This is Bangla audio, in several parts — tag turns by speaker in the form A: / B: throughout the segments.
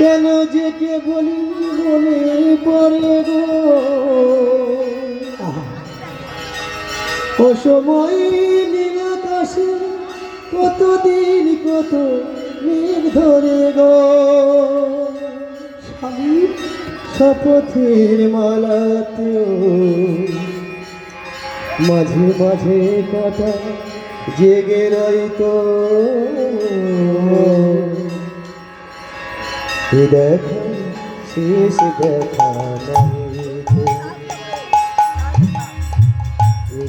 A: কেন যে কে বলি মনে পড়ে গো? ও সময় নীল আকাশে কতদিন কত মেঘ ধরে গো? শপথের মালাতেও মাঝে মাঝে কটা জেগে রইতো। এ দেখো শেষ দেখা নাই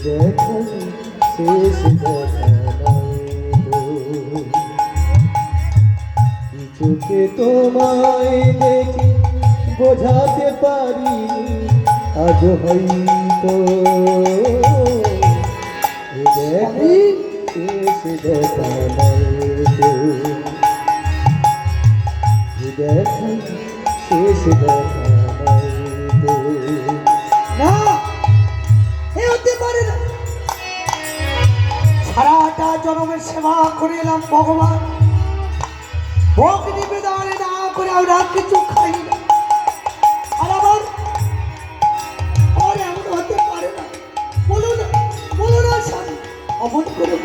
A: দেখো শেষ দেখা। কিছুকে তোমায় দেখে বোঝাতে পারি আজ হয়তো দেখো শেষ দেখা নাই। দেখো
B: এ হতে পারে না সারাটা জনমের সেবা করে এলাম ভগবান ভোগ নিবেদন না করে আমরা কিছু খাই না আর এমন হতে পারে না বলো না করে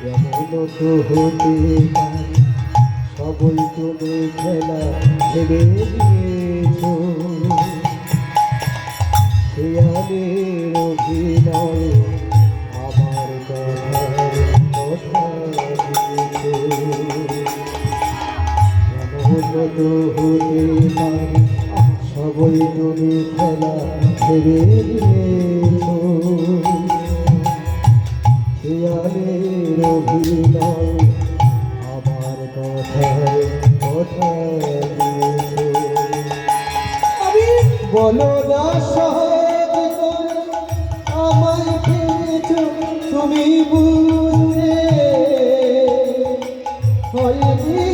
A: এমন তো হতে সবই তুমি খেলা ভেবে দিয়েছ খেয়ালের অভিনয় আমার সবই তুমি খেলা ভেবে অভিনয়। আমার কথায় কথা
B: আমি
A: বলো না সহজ আমায় ফেলেছ তুমি বুঝে হয়নি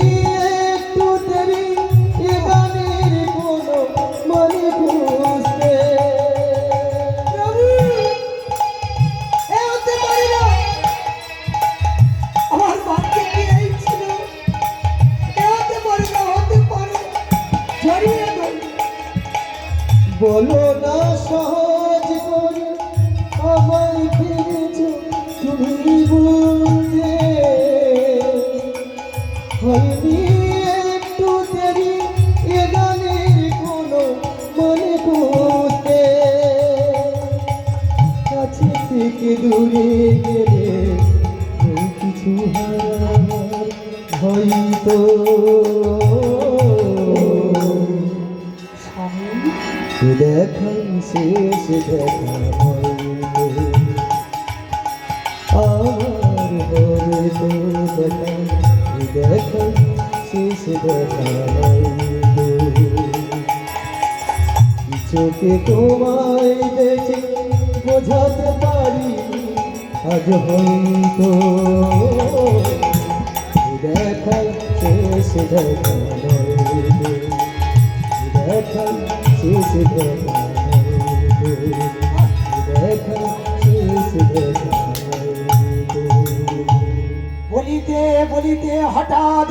A: বলো না সহজ করে আমায় ফিরেছ তুমি বলতে। হয়নি একটু দেরি এ গানের কোনো মনে করতে কাছে থেকে দূরে গেলে দেখাই শেষ দেখা হয়তো আর হয়তো দেখাই দেখাই শেষ দেখা চোখে তোমায় দেখে বোঝাতে পারি আজ হয়তো দেখাই শেষ দেখা দেখাই শেষ দেখা দেখাই শেষ দেখা
B: বলিতে বলিতে হঠাৎ